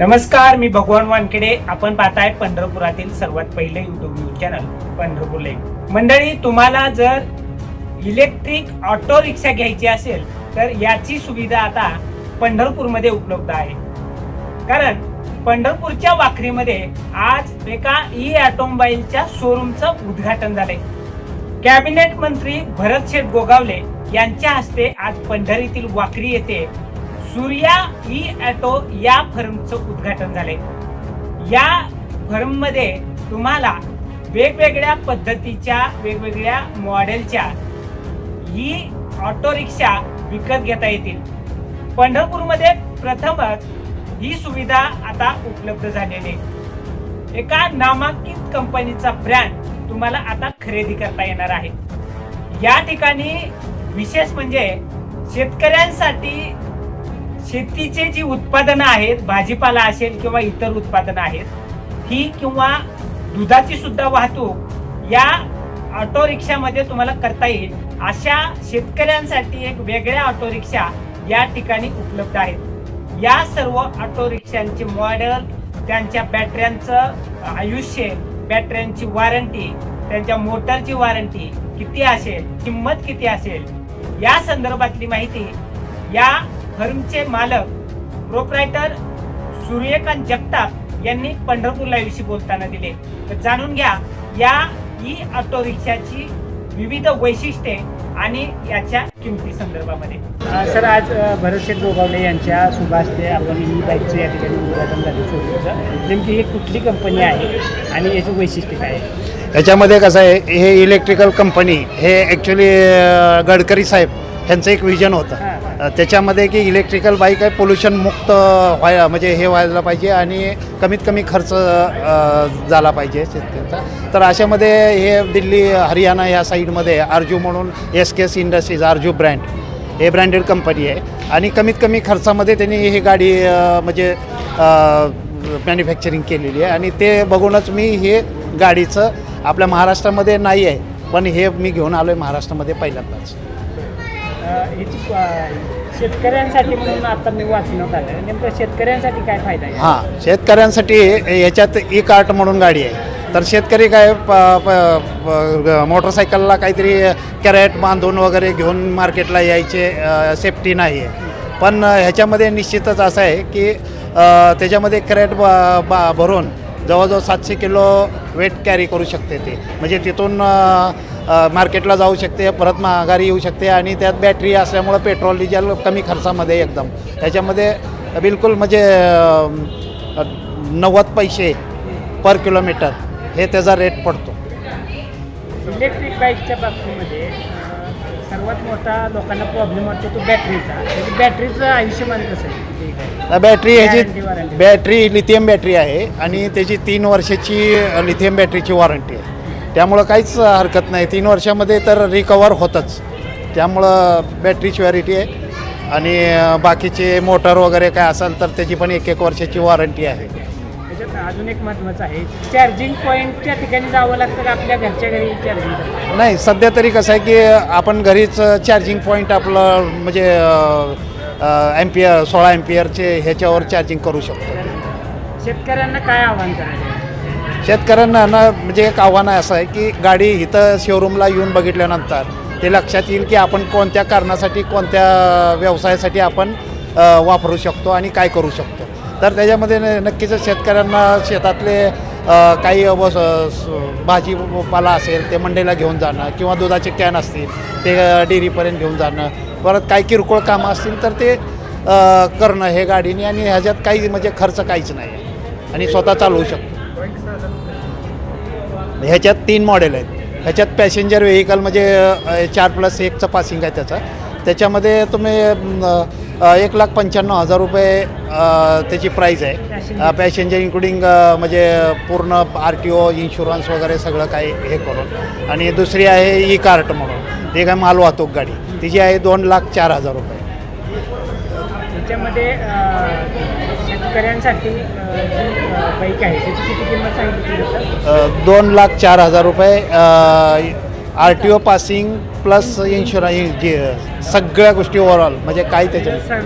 नमस्कार मी भगवान वानखेडे. आपण पाहताय पंढरपुरातील सर्वात पहिले YouTube news channel Pandharpur live मंडळी तुम्हाला जर इलेक्ट्रिक ऑटो रिक्षा घ्यायची असेल तर याची सुविधा आता पंढरपूरमध्ये उपलब्ध आहे. कारण पंढरपूरच्या वाखरीमध्ये आज एका ई ऑटोमोबाईलच्या शोरूमचं उद्घाटन झालंय. कॅबिनेट मंत्री भरत शेठ गोगावले यांच्या हस्ते आज पंढरीतील वाखरी येथे सूर्या ई ॲटो या फर्मचं उद्घाटन झाले या फर्ममध्ये तुम्हाला वेगवेगळ्या पद्धतीच्या वेगवेगळ्या मॉडेलच्या ही ऑटो रिक्षा विकत घेता येतील. पंढरपूरमध्ये प्रथमच ही सुविधा आता उपलब्ध झालेली आहे. एका नामांकित कंपनीचा ब्रँड तुम्हाला आता खरेदी करता येणार आहे. या ठिकाणी विशेष म्हणजे शेतकऱ्यांसाठी शेतीचे जी उत्पादनं आहेत भाजीपाला असेल किंवा इतर उत्पादनं आहेत ही किंवा दुधाची सुद्धा वाहतूक या ऑटो रिक्षामध्ये तुम्हाला करता येईल. अशा शेतकऱ्यांसाठी एक वेगळ्या ऑटो रिक्षा या ठिकाणी उपलब्ध आहेत. या सर्व ऑटो रिक्षांचे मॉडेल त्यांच्या बॅटऱ्यांचं आयुष्य बॅटऱ्यांची वॉरंटी त्यांच्या मोटरची वॉरंटी किती असेल किंमत किती असेल या संदर्भातली माहिती या फर्मचे मालक प्रोप्रायटर सूर्यकांत जगताप यांनी पंढरपूर लाईव्हशी बोलताना दिले. तर जाणून घ्या या ई ऑटो रिक्षाची विविध वैशिष्ट्ये आणि याच्या किमती संदर्भामध्ये. सर आज भरतशेठ गोगावले यांच्या शुभास्ते आपण ई बाईकचं या ठिकाणी उद्घाटन झालं शोरूमचं नेमकी ही कुठली कंपनी आहे आणि याची वैशिष्ट्य काय आहे याच्यामध्ये कसं आहे हे इलेक्ट्रिकल कंपनी हे ॲक्च्युली गडकरी साहेब ह्यांचं एक विजन होतं. त्याच्यामध्ये की इलेक्ट्रिकल बाईक आहे पोल्युशन मुक्त व्हाय म्हणजे हे व्हायला पाहिजे आणि कमीत कमी खर्च झाला पाहिजे शेतकऱ्याचा. तर अशामध्ये हे दिल्ली हरियाणा या साईडमध्ये आरजू म्हणून S K S industries Arzoo brand. हे ब्रँडेड कंपनी आहे. आणि कमीत कमी खर्चामध्ये त्यांनी ही गाडी म्हणजे मॅन्युफॅक्चरिंग केलेली आहे. आणि ते बघूनच मी हे गाडीचं आपल्या महाराष्ट्रामध्ये नाही आहे. पण हे मी घेऊन आलो आहे महाराष्ट्रामध्ये पहिल्यांदाच. याची शेतकऱ्यांसाठी म्हणून आता मी वाचण्यात आलं. नेमकं शेतकऱ्यांसाठी काय फायदा आहे? हां शेतकऱ्यांसाठी याच्यात ई कार्ट म्हणून गाडी आहे. तर शेतकरी काय प प- मोटरसायकलला काहीतरी कॅरेट बांधून वगैरे घेऊन मार्केटला यायचे सेफ्टी नाही आहे पण ह्याच्यामध्ये निश्चितच असं आहे की त्याच्यामध्ये कॅरेट ब बा भरून जवळजवळ सातशे किलो वेट कॅरी करू शकते ते. म्हणजे तिथून मार्केटला जाऊ शकते परत माघारी येऊ शकते आणि त्यात बॅटरी असल्यामुळं पेट्रोल डिझेल कमी खर्चामध्ये एकदम. त्याच्यामध्ये बिलकुल म्हणजे नव्वद पैसे पर किलोमीटर हे त्याचा रेट पडतो. इलेक्ट्रिक बाईकच्या बाबतीमध्ये सर्वात मोठा लोकांना प्रॉब्लेम वाटतो तो बॅटरीचा बॅटरीचं आयुष्यमान कसं आहे? बॅटरी Guarantee, ह्याची. बॅटरी लिथियम बॅटरी आहे आणि त्याची तीन वर्षाची लिथियम बॅटरीची वॉरंटी आहे. त्यामुळं काहीच हरकत नाही. तीन वर्षामध्ये तर रिकवर होतंच. त्यामुळं बॅटरी श्युअरिटी आहे. आणि बाकीचे मोटर वगैरे काय असेल तर त्याची पण एक एक वर्षाची वॉरंटी आहे. अजून एक महत्त्वाचं आहे. चार्जिंग पॉईंटच्या ठिकाणी जावं लागतं का आपल्या घरच्या घरी चार्जिंग नाही सध्या तरी कसं आहे की आपण घरीच चार्जिंग पॉईंट आपलं म्हणजे एम्पियर सोळा एम्पियरचे ह्याच्यावर चार्जिंग करू शकतो. शेतकऱ्यांना काय आव्हान करायचं शेतकऱ्यांना ना म्हणजे एक आव्हान असं आहे की गाडी इथं शोरूमला येऊन बघितल्यानंतर ते लक्षात येईल की आपण कोणत्या कारणासाठी कोणत्या व्यवसायासाठी आपण वापरू शकतो आणि काय करू शकतो. तर त्याच्यामध्ये न- नक्कीच शेतकऱ्यांना शेतातले काही व स- भाजीपाला असेल ते मंडईला घेऊन जाणं किंवा दुधाचे कॅन असतील ते डेअरीपर्यंत घेऊन जाणं परत काही किरकोळ कामं असतील तर ते करणं हे गाडीने आणि ह्याच्यात काही म्हणजे खर्च काहीच नाही. आणि स्वतः चालवू शकतो. ह्याच्यात तीन मॉडेल आहेत. ह्याच्यात पॅसेंजर व्हेकल म्हणजे चार प्लस एकचं पासिंग आहे त्याचं. त्याच्यामध्ये तुम्ही एक लाख पंच्याण्णव हजार रुपये त्याची प्राईज आहे. पॅसेंजर इन्क्लुडिंग म्हणजे पूर्ण आर टी ओ इन्शुरन्स वगैरे सगळं काही हे करून. आणि दुसरी आहे ई कार्ट म्हणून. ती काय माल वाहतूक गाडी. तिची आहे दोन लाख चार हजार रुपये. त्याच्यामध्ये शेतकऱ्यांसाठी बाईक आहे त्याची किती किंमत सांगितली दोन लाख चार हजार रुपये R T O passing plus insurance सगळ्या गोष्टी ओव्हरऑल म्हणजे काय त्याच्यात सर